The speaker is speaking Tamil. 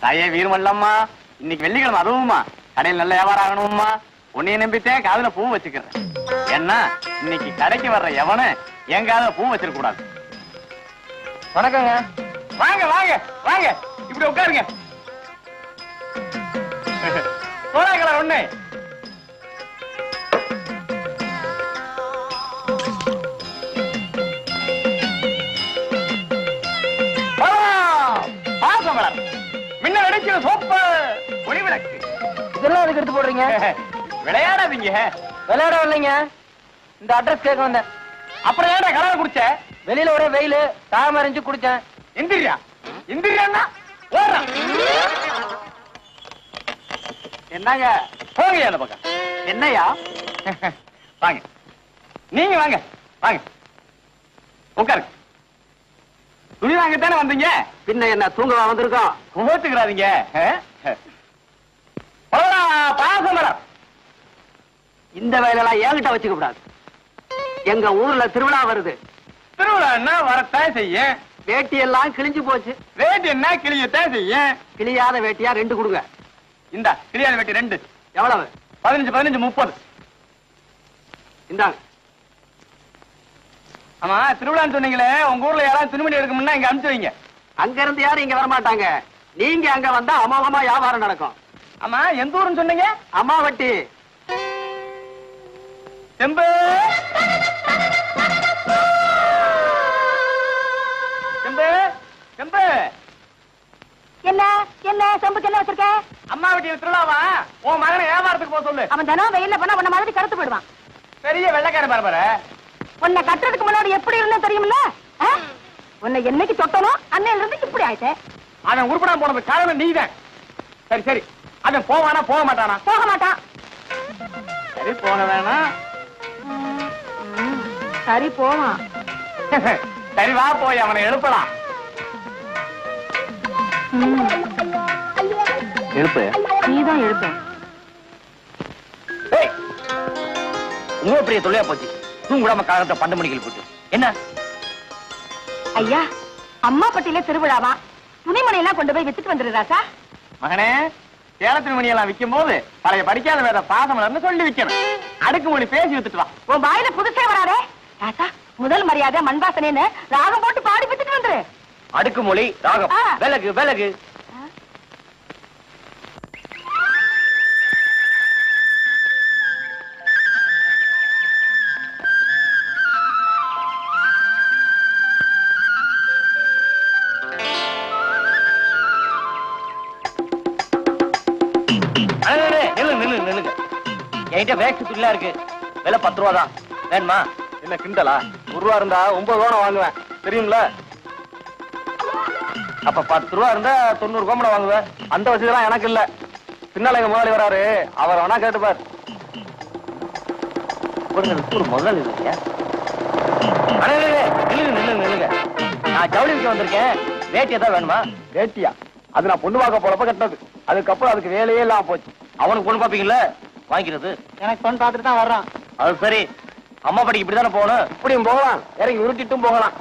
தாயே வீரமல்லம்மா. இன்னைக்கு வெள்ளிக்கிழமை அதுவுமா கடையில் நல்ல வியாபாரம் ஆகணும்மா. உன்னைய நம்பித்தேன் காதுல பூ வச்சுக்கிறேன். ஏன்னா இன்னைக்கு கடைக்கு வர்ற எவனு என் காதுல பூ வச்சிருக்க கூடாது. வணக்கங்க. வாங்க வாங்க வாங்க. இப்படி உட்காருங்க. போறாங்களா ஒண்ணு. சோப்பு. ஒளிவிளக்கு. இதெல்லாம் எதுக்கு எடுத்து போடுறீங்க? விளையாடாதீங்க. விளையாட இல்லைங்க இந்த அட்ரஸ் கேட்க வந்தேன். அப்புறம் ஏன்டா கலர் குடிச்ச? வெளியில ஒரே வெயில் தாம அறிஞ்சு குடிச்சேன். இந்திரியா. இந்திரியான்னா ஓடுறான் என்னங்க? போங்க அந்த பக்கம். என்னையா? வாங்க. நீங்க வாங்க. வாங்க. உட்காருங்க. துணி வாங்கத்தானே வந்தீங்க? பின்ன என்ன தூங்கவா வந்திருக்கோம் கோத்துக்கிறாதீங்க பாசமரம் இந்த வேலையெல்லாம் என்கிட்ட வச்சுக்க கூடாது. எங்க ஊர்ல திருவிழா வருது. திருவிழான்னா வரத்தான் செய்யும். வேட்டி எல்லாம் கிழிஞ்சு போச்சு. ரேட் என்ன கிளியத்தான் செய்யும். கிழியாத வேட்டியா ரெண்டு கொடுங்க. இந்த கிளியான வெட்டி ரெண்டு. எவ்வளவு? பதினஞ்சு பதினஞ்சு முப்பது. இந்தாங்க. ஆமா திருவிழான்னு சொன்னீங்களே உங்க ஊர்ல யாராவது துணிமணி எடுக்கணும்னா இங்க அனுப்பிச்சு வைங்க. அங்க இருந்து யாரும் இங்க வர மாட்டாங்க நீங்க அங்க வந்தா அமோகமா வியாபாரம் நடக்கும். ஆமா எந்த ஊருன்னு சொன்னீங்க? அம்மா வட்டி செம்பு! செம்பு! செம்பு! என்ன என்ன செம்புக்கு என்ன வச்சிருக்க? அம்மா வீட்டில் திருவிழாவா? உன் மகனை வியாபாரத்துக்கு போக சொல்லு. அவன் தினம் வெயில்ல பண்ணா உன்ன மாதிரி கருத்து போயிடுவான். பெரிய வெள்ளைக்கார பரபர உன்னை கட்டுறதுக்கு முன்னாடி எப்படி இருந்தேன் தெரியுமில்ல? உன்னை என்னைக்கு தொட்டனோ அன்னையில இருந்து இப்படி ஆயிட்டேன். அவன் உருப்படா போனது காரணம் நீதான். சரி சரி. அவன் போவானா போக மாட்டானா? போக மாட்டான். சரி போக வேணாம். ம், சரி போவான். சரி வா போய் அவனை எழுப்பலாம். எழுப்பு. நீதான் எழுப்ப. இன்னும் பெரிய தொழிலா போச்சு? தூங்குடாம காலத்தை பண்டு மணிகள் போட்டு. என்ன? ஐயா அம்மா பட்டியில திருவிழாவா? துணிமணி எல்லாம் கொண்டு போய் வித்துட்டு வந்துடுறாசா மகனே சேலத்தின் மணி எல்லாம் விற்கும் போது பழைய படிக்காத வேற பாசமலர்னு சொல்லி விற்கணும் அடுக்குமொழி பேசி வித்துட்டு வா. உன் வாயில புதுசே வராதே. ராசா முதல் மரியாதை மண்பாசனேன்னு ராகம் போட்டு பாடி வித்துட்டு வந்துரு. அடுக்குமொழி ராகம். விலகு விலகு. நில்லு நில்லு நில்லுங்க. என்கிட்ட வேக்ஸ் துணிலாம் இருக்கு. விலை பத்து ரூபா தான். வேணுமா? என்ன கிண்டலா? ஒரு ரூபா இருந்தா ஒன்பது ரூபா வாங்குவேன். தெரியும்ல? அப்ப பத்து ரூபா இருந்தா தொண்ணூறு கோமனை வாங்குவேன் அந்த வசதிலாம் எனக்கு இல்ல. பின்னால எங்க முதலாளி வராரு. அவர் வேணா கேட்டுப்பார் ஒரு முதலாளி இல்லையா? நில்லுங்க நில்லுங்க நில்லுங்க. நான் ஜவுளி வந்திருக்கேன். வேட்டி ஏதாவது வேணுமா? வேட்டியா? அது நான் பொண்ணு பார்க்க போறப்ப கட்டினது. அதுக்கப்புறம் அதுக்கு வேலையே இல்லாம போச்சு. அவனுக்கு பொண்ணு பாப்பீங்கல்ல வாங்கிக்கிறது. எனக்கு பொண்ணு பார்த்துட்டு தான் வர்றான். அது சரி. அம்மா படிக்கு இப்படிதானே போகணும்? இப்படியும் போகலாம். இறங்கி உருட்டிட்டும் போகலாம்.